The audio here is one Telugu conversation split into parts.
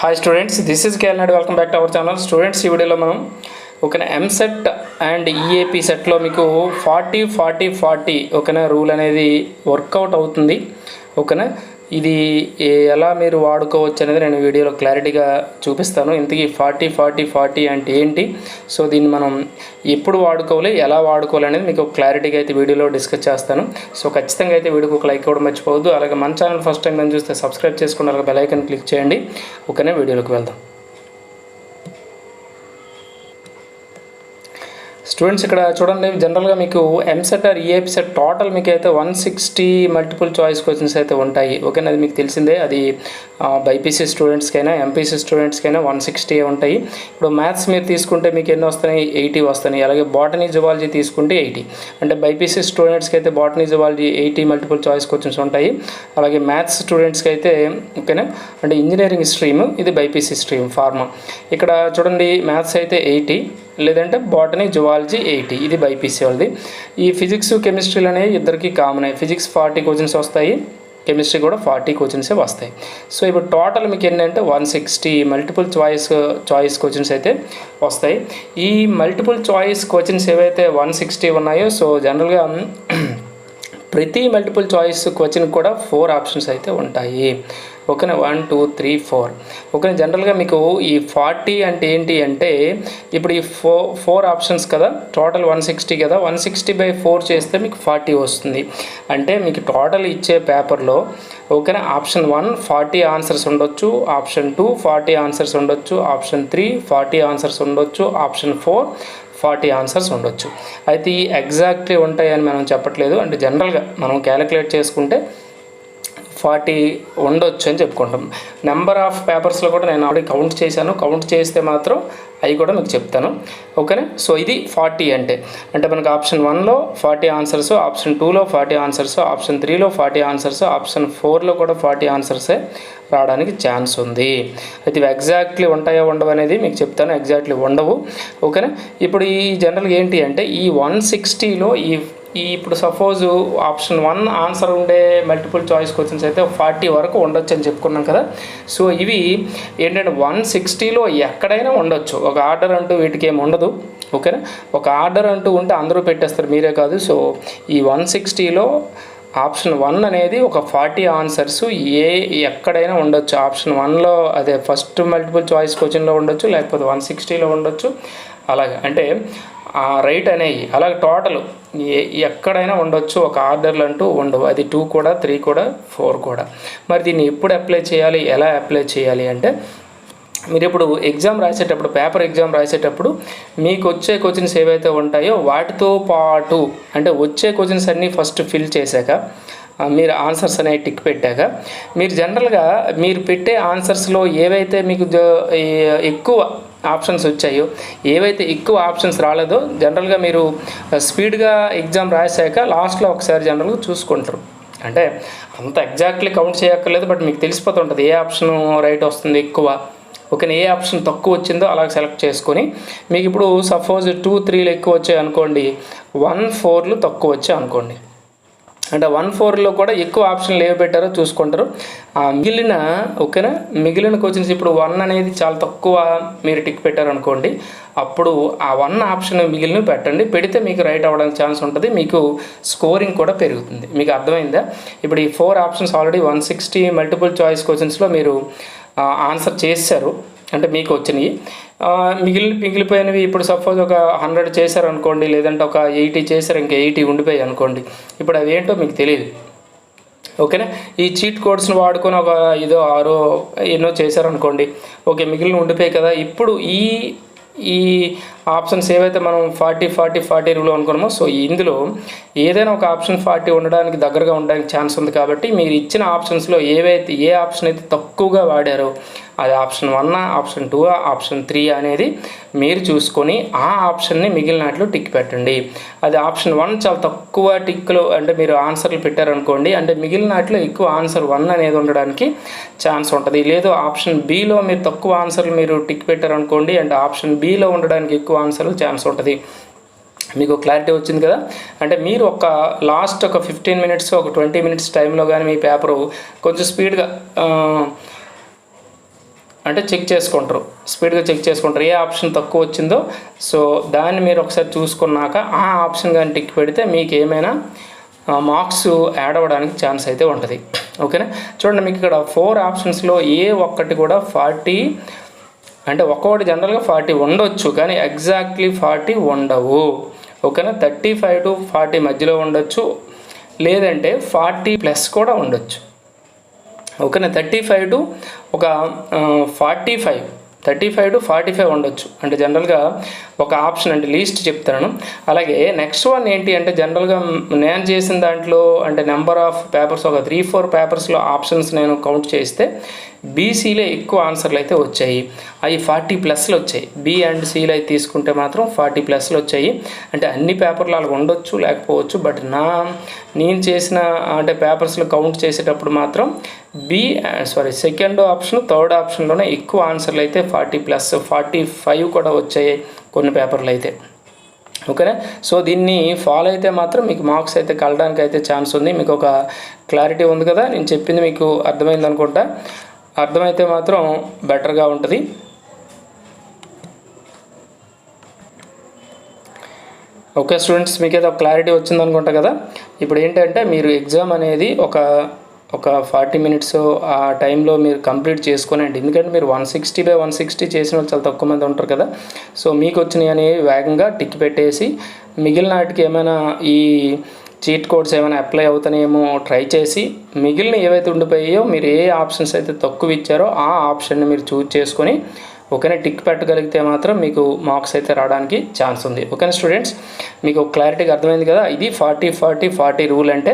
Hi students this is KL welcome back to our channel students ఈ వీడియోలో మనం ఓకేనా ఎంసెట్ అండ్ ఈఏపీ సెట్లో మీకు ఫార్టీ ఫార్టీ ఫార్టీ ఓకేనా రూల్ అనేది వర్కౌట్ అవుతుంది. ఓకేనా ఇది ఎలా మీరు వాడుకోవచ్చు అనేది నేను వీడియోలో క్లారిటీగా చూపిస్తాను. ఇంతకీ ఫార్టీ ఫార్టీ ఫార్టీ అంటే ఏంటి? సో దీన్ని మనం ఎప్పుడు వాడుకోవాలి ఎలా వాడుకోవాలి అనేది మీకు క్లారిటీగా అయితే వీడియోలో డిస్కస్ చేస్తాను. సో ఖచ్చితంగా అయితే వీడియోకి ఒక లైక్ ఇవ్వడం మర్చిపోవద్దు. అలాగే మన ఛానల్ ఫస్ట్ టైం నేను చూస్తే సబ్స్క్రైబ్ చేసుకుని అలాగే బెల్ ఐకన్ క్లిక్ చేయండి. ఓకేనా? వీడియోలోకి వెళ్దాం. స్టూడెంట్స్ ఇక్కడ చూడండి జనరల్గా మీకు EAMCET or EAP set total మీకు అయితే one sixty multiple choice questions అయితే ఉంటాయి. ఓకేనా అది మీకు తెలిసిందే అది బైపీసీ స్టూడెంట్స్కైనా ఎంపీసీ స్టూడెంట్స్కైనా వన్ సిక్స్టీ ఉంటాయి. ఇప్పుడు మ్యాథ్స్ మీరు తీసుకుంటే మీకు ఎన్ని వస్తున్నాయి? ఎయిటీ వస్తాయి అలాగే బాటనీ జువాలజీ తీసుకుంటే ఎయిటీ అంటే బైపీసీ స్టూడెంట్స్కి అయితే botany zoology eighty multiple choice questions ఉంటాయి. అలాగే మ్యాథ్స్ స్టూడెంట్స్కి అయితే ఓకేనా అంటే ఇంజనీరింగ్ స్ట్రీమ్ ఇది బైపీసీ స్ట్రీమ్ ఫార్మా ఇక్కడ చూడండి మ్యాథ్స్ అయితే ఎయిటీ లేదంటే బాటనీ జువాలజీ ఎయిటీ ఇది బైపీసీ వాళ్ళది. ఈ ఫిజిక్స్ కెమిస్ట్రీలు అనేవి ఇద్దరికి కామన్ ఫిజిక్స్ ఫార్టీ క్వశ్చన్స్ వస్తాయి. కెమిస్ట్రీ కూడా ఫార్టీ క్వశ్చన్సే వస్తాయి. సో ఇప్పుడు టోటల్ మీకు ఏంటంటే one sixty multiple choice choice questions అయితే వస్తాయి. ఈ మల్టిపుల్ చాయిస్ క్వశ్చన్స్ ఏవైతే వన్ సిక్స్టీ ఉన్నాయో సో జనరల్గా ప్రతి మల్టిపుల్ చాయిస్ క్వశ్చన్ కూడా ఫోర్ ఆప్షన్స్ అయితే ఉంటాయి. ఓకేనా? One two three four. Okay జనరల్గా మీకు ఈ ఫార్టీ అంటే ఏంటి అంటే ఇప్పుడు ఈ ఫో ఫోర్ ఆప్షన్స్ కదా టోటల్ వన్ సిక్స్టీ కదా వన్ సిక్స్టీ బై ఫోర్ చేస్తే మీకు ఫార్టీ వస్తుంది. అంటే మీకు టోటల్ ఇచ్చే పేపర్లో ఓకేనా ఆప్షన్ వన్ ఫార్టీ ఆన్సర్స్ ఉండొచ్చు ఆప్షన్ టూ ఫార్టీ ఆన్సర్స్ ఉండొచ్చు ఆప్షన్ త్రీ ఫార్టీ ఆన్సర్స్ ఉండొచ్చు ఆప్షన్ ఫోర్ ఫార్టీ ఆన్సర్స్ ఉండొచ్చు. అయితే ఈ ఎగ్జాక్ట్లీ ఉంటాయని మనం చెప్పట్లేదు. అంటే జనరల్గా మనం క్యాలిక్యులేట్ చేసుకుంటే ఫార్టీ ఉండొచ్చు అని చెప్పుకుంటాం. నెంబర్ ఆఫ్ పేపర్స్లో కూడా నేను ఆల్రెడీ కౌంట్ చేశాను. కౌంట్ చేస్తే మాత్రం అవి కూడా మీకు చెప్తాను. ఓకేనా సో ఇది ఫార్టీ అంటే. అంటే మనకు ఆప్షన్ వన్లో ఫార్టీ ఆన్సర్స్ ఆప్షన్ టూలో ఫార్టీ ఆన్సర్స్ ఆప్షన్ త్రీలో ఫార్టీ ఆన్సర్స్ ఆప్షన్ ఫోర్లో కూడా ఫార్టీ ఆన్సర్సే రావడానికి ఛాన్స్ ఉంది. అయితే ఇవి ఎగ్జాక్ట్లీ ఉంటాయో ఉండవు అనేది మీకు చెప్తాను. ఎగ్జాక్ట్లీ ఉండవు. ఓకేనా ఇప్పుడు ఈ జనరల్గా ఏంటి అంటే ఈ వన్ సిక్స్టీలో ఈ ఈ ఇప్పుడు సపోజ్ ఆప్షన్ వన్ ఆన్సర్ ఉండే మల్టిపుల్ చాయిస్ క్వశ్చన్స్ అయితే ఫార్టీ వరకు ఉండొచ్చు అని చెప్పుకున్నాం కదా. సో ఇవి ఏంటంటే వన్ సిక్స్టీలో ఎక్కడైనా ఉండొచ్చు. ఒక ఆర్డర్ అంటూ వీటికి ఏమి ఉండదు. ఓకేనా ఒక ఆర్డర్ అంటూ ఉంటే అందరూ పెట్టేస్తారు. మీరే కాదు. సో ఈ వన్ సిక్స్టీలో ఆప్షన్ వన్ అనేది ఒక ఫార్టీ ఆన్సర్స్ ఏ ఎక్కడైనా ఉండొచ్చు. ఆప్షన్ వన్లో అదే ఫస్ట్ మల్టిపుల్ చాయిస్ క్వశ్చన్లో ఉండొచ్చు. లేకపోతే వన్ సిక్స్టీలో ఉండొచ్చు. అలాగే అంటే ఆ రైట్ అనేవి అలాగే టోటల్ ఎక్కడైనా ఉండొచ్చు ఒక ఆర్డర్లు అంటూ ఉండవు. అది టూ కూడా త్రీ కూడా ఫోర్ కూడా. మరి దీన్ని ఎప్పుడు అప్లై చేయాలి ఎలా అప్లై చేయాలి అంటే మీరు ఇప్పుడు ఎగ్జామ్ రాసేటప్పుడు పేపర్ ఎగ్జామ్ రాసేటప్పుడు మీకు వచ్చే క్వశ్చన్స్ ఏవైతే ఉంటాయో వాటితో పాటు అంటే వచ్చే క్వశ్చన్స్ అన్నీ ఫస్ట్ ఫిల్ చేశాక మీరు ఆన్సర్స్ అనేవి టిక్ పెట్టాక మీరు జనరల్గా మీరు పెట్టే ఆన్సర్స్లో ఏవైతే మీకు జ- ఎక్కువ ఆప్షన్స్ వచ్చాయో ఏవైతే ఎక్కువ ఆప్షన్స్ రాలేదో జనరల్గా మీరు స్పీడ్గా ఎగ్జామ్ రాసాక లాస్ట్లో ఒకసారి జనరల్గా చూసుకుంటారు. అంటే అంత ఎగ్జాక్ట్లీ కౌంట్ చేయక్కర్లేదు బట్ మీకు తెలిసిపోతుంటుంది ఏ ఆప్షన్ రైట్ వస్తుంది ఎక్కువ. ఓకే ఏ ఆప్షన్ తక్కువ వచ్చిందో అలా సెలెక్ట్ చేసుకొని మీకు ఇప్పుడు సపోజ్ టూ త్రీలు ఎక్కువ వచ్చాయి అనుకోండి వన్ ఫోర్లు తక్కువ వచ్చాయి అనుకోండి. అంటే వన్ ఫోర్లో కూడా ఎక్కువ ఆప్షన్లు ఏవి పెట్టారో చూసుకుంటారు. ఆ మిగిలిన ఓకేనా? మిగిలిన క్వశ్చన్స్ ఇప్పుడు వన్ అనేది చాలా తక్కువ మీరు టిక్ పెట్టారు అనుకోండి అప్పుడు ఆ వన్ ఆప్షన్ మిగిలిన పెట్టండి. పెడితే మీకు రైట్ అవ్వడానికి ఛాన్స్ ఉంటుంది మీకు స్కోరింగ్ కూడా పెరుగుతుంది. మీకు అర్థమైందా? ఇప్పుడు ఈ four options already one sixty multiple choice క్వశ్చన్స్లో మీరు ఆన్సర్ చేశారు. అంటే మీకు వచ్చినాయి మిగిలి మిగిలిపోయినవి ఇప్పుడు సపోజ్ ఒక హండ్రెడ్ చేశారు అనుకోండి లేదంటే ఒక ఎయిటీ చేశారు ఇంకా ఎయిటీ ఉండిపోయాయి అనుకోండి. ఇప్పుడు అవి ఏంటో మీకు తెలియదు ఓకేనా? ఈ చీట్ కోడ్స్ని వాడుకొని ఒక ఐదో ఆరో ఎన్నో చేశారనుకోండి ఓకే మిగిలిన ఉండిపోయాయి కదా. ఇప్పుడు ఈ ఈ ఆప్షన్స్ ఏవైతే మనం ఫార్టీ ఫార్టీ ఫార్టీ రూల్ అనుకున్నామో సో ఇందులో ఏదైనా ఒక ఆప్షన్ ఫార్టీ ఉండడానికి దగ్గరగా ఉండడానికి ఛాన్స్ ఉంది కాబట్టి మీరు ఇచ్చిన ఆప్షన్స్లో ఏవైతే ఏ ఆప్షన్ అయితే తక్కువగా వాడారో అది option one option two option three అనేది మీరు చూసుకొని ఆ ఆప్షన్ని మిగిలినట్లు టిక్ పెట్టండి. అది ఆప్షన్ వన్ చాలా తక్కువ టిక్లో అంటే మీరు ఆన్సర్లు పెట్టారనుకోండి అంటే మిగిలినట్లు ఎక్కువ ఆన్సర్ వన్ అనేది ఉండడానికి ఛాన్స్ ఉంటుంది. లేదు ఆప్షన్ బిలో మీరు తక్కువ ఆన్సర్లు మీరు టిక్ పెట్టారనుకోండి అంటే ఆప్షన్ బిలో ఉండడానికి ఎక్కువ ఆన్సర్లు ఛాన్స్ ఉంటుంది. మీకు క్లారిటీ వచ్చింది కదా? అంటే మీరు ఒక లాస్ట్ ఒక ఫిఫ్టీన్ మినిట్స్ ఒక ట్వంటీ మినిట్స్ టైంలో కానీ మీ పేపరు కొంచెం స్పీడ్గా అంటే చెక్ చేసుకుంటారు. స్పీడ్గా చెక్ చేసుకుంటారు. ఏ ఆప్షన్ తక్కువ వచ్చిందో. సో దాన్ని మీరు ఒకసారి చూసుకున్నాక ఆ ఆప్షన్ కానీ టిక్ పెడితే మీకు ఏమైనా మార్క్స్ యాడ్ అవ్వడానికి ఛాన్స్ అయితే ఉంటుంది. ఓకేనా? చూడండి మీకు ఇక్కడ ఫోర్ ఆప్షన్స్లో ఏ ఒక్కటి కూడా ఫార్టీ అంటే ఒక్కొక్కటి జనరల్గా ఫార్టీ ఉండొచ్చు కానీ ఎగ్జాక్ట్లీ ఫార్టీ ఉండవు. ఓకేనా? థర్టీ ఫైవ్ టు ఫార్టీ మధ్యలో ఉండొచ్చు. లేదంటే ఫార్టీ ప్లస్ కూడా ఉండొచ్చు. ఓకేనా? థర్టీ ఫైవ్ టు ఒక forty five thirty five to forty five ఉండొచ్చు. అంటే జనరల్గా ఒక ఆప్షన్ అంటే లీస్ట్ చెప్తాను. అలాగే నెక్స్ట్ వన్ ఏంటి అంటే జనరల్గా నేను చేసిన దాంట్లో అంటే నెంబర్ ఆఫ్ పేపర్స్ ఒక త్రీ ఫోర్ పేపర్స్లో ఆప్షన్స్ నేను కౌంట్ చేస్తే బీసీలో ఎక్కువ ఆన్సర్లు అయితే వచ్చాయి. అవి ఫార్టీ ప్లస్లు వచ్చాయి. బి అండ్ సిలో అయితే తీసుకుంటే మాత్రం ఫార్టీ ప్లస్లు వచ్చాయి. అంటే అన్ని పేపర్లు అలా ఉండొచ్చు లేకపోవచ్చు బట్ నా నేను చేసిన అంటే పేపర్స్లో కౌంట్ చేసేటప్పుడు మాత్రం B sorry second option third ఆప్షన్లోనే ఎక్కువ ఆన్సర్లు అయితే ఫార్టీ ప్లస్ ఫార్టీ ఫైవ్ కూడా వచ్చాయి కొన్ని పేపర్లు అయితే. ఓకేనా? సో దీన్ని ఫాలో అయితే మాత్రం మీకు మార్క్స్ అయితే కలడానికి అయితే ఛాన్స్ ఉంది. మీకు ఒక క్లారిటీ ఉంది కదా? నేను చెప్పింది మీకు అర్థమైంది అనుకుంటా. అర్థమైతే మాత్రం బెటర్గా ఉంటుంది. ఓకే స్టూడెంట్స్ మీకు ఏదో క్లారిటీ వచ్చింది అనుకుంటా కదా? ఇప్పుడు ఏంటంటే మీరు ఎగ్జామ్ అనేది ఒక ఒక ఫార్టీ మినిట్స్ ఆ టైంలో మీరు కంప్లీట్ చేసుకోనండి. ఎందుకంటే మీరు one sixty by one sixty చేసిన వాళ్ళు చాలా తక్కువ మంది ఉంటారు కదా? సో మీకు వచ్చినాయి అనేవి వేగంగా టిక్ పెట్టేసి మిగిలిన వాటికి ఏమైనా ఈ చీట్ కోడ్స్ ఏమైనా అప్లై అవుతానేమో ట్రై చేసి మిగిలిన ఏవైతే ఉండిపోయాయో మీరు ఏ ఆప్షన్స్ అయితే తక్కువ ఇచ్చారో ఆ ఆప్షన్ని మీరు చూజ్ చేసుకొని ఓకేనా టిక్ పెట్టగలిగితే మాత్రం మీకు మార్క్స్ అయితే రావడానికి ఛాన్స్ ఉంది. ఓకేనా స్టూడెంట్స్? మీకు క్లారిటీగా అర్థమైంది కదా? ఇది ఫార్టీ ఫార్టీ ఫార్టీ రూల్ అంటే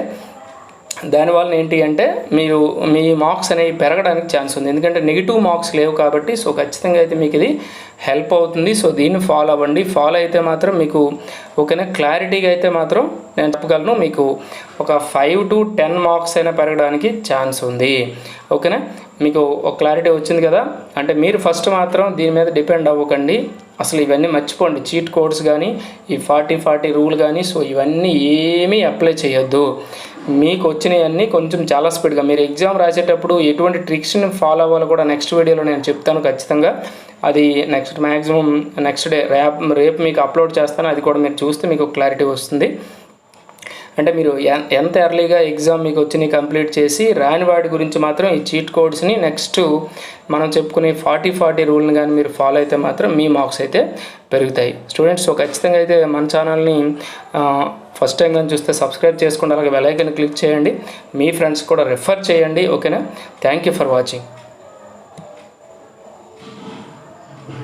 దానివల్ల ఏంటి అంటే మీరు మీ మార్క్స్ అనేవి పెరగడానికి ఛాన్స్ ఉంది. ఎందుకంటే నెగిటివ్ మార్క్స్ లేవు కాబట్టి సో ఖచ్చితంగా అయితే మీకు ఇది హెల్ప్ అవుతుంది. సో దీన్ని ఫాలో అవ్వండి. ఫాలో అయితే మాత్రం మీకు ఓకేనా? క్లారిటీగా అయితే మాత్రం నేను చెప్పగలను. మీకు ఒక ఫైవ్ టు టెన్ మార్క్స్ అయినా పెరగడానికి ఛాన్స్ ఉంది. ఓకేనా? మీకు ఒక క్లారిటీ వచ్చింది కదా? అంటే మీరు ఫస్ట్ మాత్రం దీని మీద డిపెండ్ అవ్వకండి. అసలు ఇవన్నీ మర్చిపోండి. చీట్ కోడ్స్ కానీ ఈ ఫార్టీ ఫార్టీ రూల్ కానీ సో ఇవన్నీ ఏమీ అప్లై చేయొద్దు. మీకు వచ్చినవన్నీ కొంచెం చాలా స్పీడ్గా. మీరు ఎగ్జామ్ రాసేటప్పుడు ఎటువంటి ట్రిక్స్ని ఫాలో అవ్వాలో కూడా నెక్స్ట్ వీడియోలో నేను చెప్తాను ఖచ్చితంగా. అది నెక్స్ట్ మ్యాక్సిమం నెక్స్ట్ డే రేపు రేపు మీకు అప్లోడ్ చేస్తాను. అది కూడా మీరు చూస్తే మీకు క్లారిటీ వస్తుంది. అంటే మీరు ఎంత ఎర్లీగా ఎగ్జామ్ మీకు వచ్చి కంప్లీట్ చేసి రాని వాడి గురించి మాత్రం ఈ చీట్ కోడ్స్ని నెక్స్ట్ మనం చెప్పుకునే ఫార్టీ ఫార్టీ రూల్ని కానీ మీరు ఫాలో అయితే మాత్రం మీ మార్క్స్ అయితే పెరుగుతాయి. స్టూడెంట్స్ సో ఖచ్చితంగా అయితే మన ఛానల్ని ఫస్ట్ టైం కానీ చూస్తే సబ్స్క్రైబ్ చేసుకోండి అలాగే వెలైకన్ క్లిక్ చేయండి. మీ ఫ్రెండ్స్ కూడా రిఫర్ చేయండి ఓకేనా థ్యాంక్ యూ ఫర్ వాచింగ్